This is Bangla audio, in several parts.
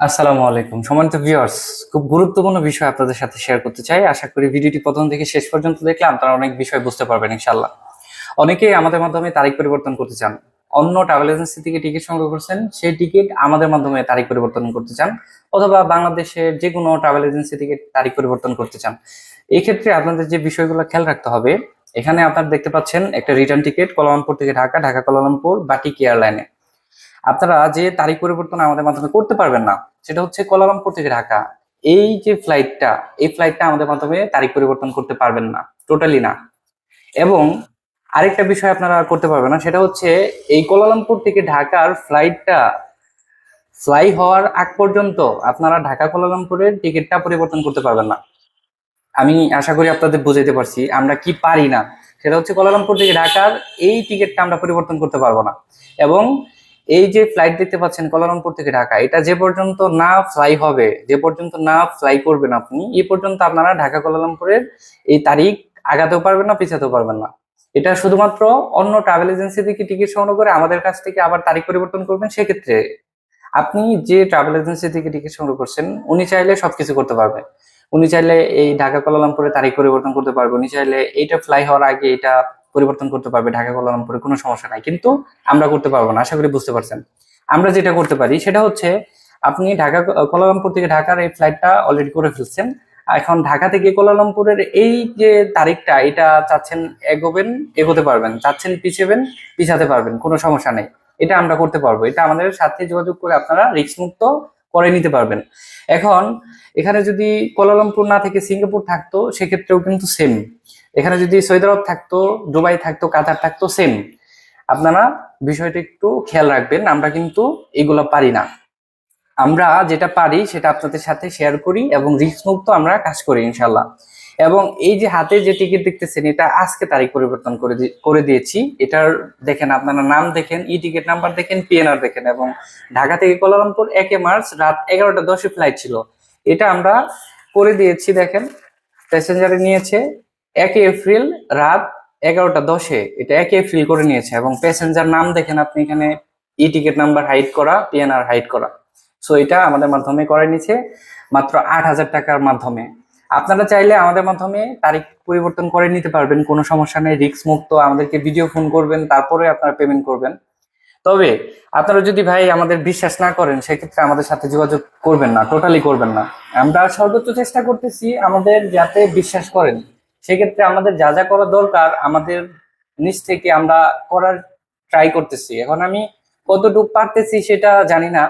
আসসালামু আলাইকুম। সম্মানিত ভিউয়ার্স খুব গুরুত্বপূর্ণ বিষয় আপনাদের সাথে শেয়ার করতে চাই। আশা করি ভিডিওটি প্রথম থেকে শেষ পর্যন্ত দেখলে আপনারা অনেক বিষয় বুঝতে পারবেন ইনশাল্লাহ অনেকেই আমাদের মাধ্যমে তারিখ পরিবর্তন করতে চান। অন্য ট্রাভেল এজেন্সি থেকে টিকিট সংগ্রহ করছেন, সেই টিকিট আমাদের মাধ্যমে তারিখ পরিবর্তন করতে চান অথবা বাংলাদেশের যে কোনো ট্রাভেল এজেন্সি থেকে তারিখ পরিবর্তন করতে চান। এই ক্ষেত্রে আপনাদের যে বিষয়গুলো খেয়াল রাখতে হবে, এখানে আপনারা দেখতে পাচ্ছেন একটা রিটার্ন টিকিট কোলালামপুর থেকে Dhaka Dhaka Kuala Lumpur Batik এয়ারলাইনে আপনারা যে তারিখ পরিবর্তন আমাদের মাধ্যমে করতে পারবেন না, সেটা হচ্ছে কোলালামপুর থেকে ঢাকা। এই যে ফ্লাইটটা এই ফ্লাইটটা আমাদের মাধ্যমে তারিখ পরিবর্তন করতে পারবেন না টোটালি না। এবং আরেকটা বিষয় আপনারা করতে পারবেন না, সেটা হচ্ছে এই কোলালামপুর থেকে ঢাকার ফ্লাইটটা ফ্লাই হওয়ার আগ পর্যন্ত আপনারা ঢাকা কোলালামপুরের টিকিটটা পরিবর্তন করতে পারবেন না। আমি আশা করি আপনাদের বুঝাইতে পারছি, আমরা কি পারি না, সেটা হচ্ছে কোলালামপুর থেকে ঢাকার এই টিকিটটা আমরা পরিবর্তন করতে পারব না। এবং এই যে ফ্লাইট দেখতে পাচ্ছেন কোলালামপুর থেকে ঢাকা, এটা যে পর্যন্ত না ফ্লাই হবে, যে পর্যন্ত না ফ্লাই করবেন আপনি, এই পর্যন্ত আপনারা ঢাকা কোলালামপুরের এই তারিখ আগাতেও পারবেন না, পিছাতেও পারবেন না। এটা শুধুমাত্র অন্য ট্রাভেল এজেন্সি থেকে টিকিট সংগ্রহ করে আমাদের কাছ থেকে আবার তারিখ পরিবর্তন করবেন, সেক্ষেত্রে আপনি যে ট্রাভেল এজেন্সি থেকে টিকিট সংগ্রহ করছেন, উনি চাইলে সবকিছু করতে পারবে উনি চাইলে এই ঢাকা কোলালামপুরে তারিখ পরিবর্তন করতে পারবে উনি চাইলে এইটা ফ্লাই হওয়ার আগে এটা পরিবর্তন করতে পারবে ঢাকা কোলালামপুরে কোনো সমস্যা নাই। কিন্তু আমরা করতে পারব না, আশা করি বুঝতে পারছেন। আমরা যেটা করতে পারি সেটা হচ্ছে, আপনি ঢাকা কোলালামপুর থেকে ঢাকার এই ফ্লাইটটা অলরেডি করে ফেলছেন। এখন ঢাকা থেকে কোলালামপুরের এই যে তারিখটা, এটা চাচ্ছেন এগোবেন, এগোতে পারবেন, চাচ্ছেন পিছাবেন, পিছাতে পারবেন, কোনো সমস্যা নেই। এটা আমরা করতে পারব। এটা আমাদের সাথে যোগাযোগ করে আপনারা রিস্ক করে নিতে পারবেন। এখন, এখানে যদি কোলালামপুর না থেকে সিঙ্গাপুর থাকতো, সেক্ষেত্রেও কিন্তু সেম এখানে যদি সৌদি আরব থাকতো, দুবাই থাকতো, কাতার থাকতো সেম আপনারা বিষয়টা একটু খেয়াল রাখবেন, আমরা কিন্তু এগুলো পারি না। আমরা যেটা পারি, সেটা আপনাদের সাথে শেয়ার করি এবং রিস্ক মুক্ত আমরা কাজ করি ইনশাল্লাহ এবং এই যে হাতে যে টিকিট দেখতেছেন, এটা আজকে তারিখ পরিবর্তন করে করে দিয়েছি। এটার দেখেন আপনারা নাম দেখেন ই টিকিট নাম্বার দেখেন পিএনআর দেখেন এবং ঢাকা থেকে কোলালামপুর একে মার্চ রাত এগারোটা দশে ফ্লাইট ছিল। এটা আমরা করে দিয়েছি দেখেন প্যাসেঞ্জারে নিয়েছে একে এপ্রিল রাত এগারোটা দশে। এটা একে এপ্রিল করে নিয়েছে এবং প্যাসেঞ্জার নাম দেখেন আপনি এখানে ই টিকিট নাম্বার হাইড করা পিএনআর হাইড করা। সো এটা আমাদের মাধ্যমে করে নিচ্ছে মাত্র আট হাজার টাকার মাধ্যমে। আপনারা চাইলে আমাদের মাধ্যমে তারিখ পরিবর্তন করে নিতে পারবেন, কোনো সমস্যা নেই রিস্ক মুক্ত, আমাদেরকে ভিডিও ফোন করবেন, তারপরে আপনারা পেমেন্ট করবেন। তবে আপনারা যদি ভাই আমাদের বিশ্বাস না করেন, সেক্ষেত্রে আমাদের সাথে যোগাযোগ করবেন না টোটালি করবেন না। আমরা সর্বোচ্চ চেষ্টা করতেছি আমাদের যাতে বিশ্বাস করেন। সেক্ষেত্রে আমাদের যা যা করা দরকার, আমাদের নিচ থেকে আমরা করার ট্রাই করতেছি। এখন আমি কতটুকু পারতেছি সেটা জানি না।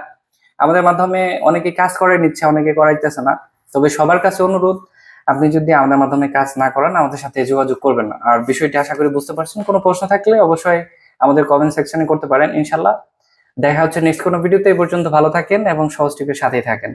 আমাদের মাধ্যমে অনেকে কাজ করে নিচ্ছে, অনেকে করাইতেছে না। তবে সবার কাছে অনুরোধ, আপনি যদি আমাদের মাধ্যমে কাজ না করেন, আমাদের সাথে যোগাযোগ করবেন না। আর বিষয়টি আশা করি বুঝতে পারছেন। কোনো প্রশ্ন থাকলে অবশ্যই আমাদের কমেন্ট সেকশনে করতে পারেন ইনশাল্লাহ দেখা হচ্ছে নেক্সট কোনো ভিডিওতে এই পর্যন্ত ভালো থাকেন এবং সহজ টিপের সাথেই থাকেন।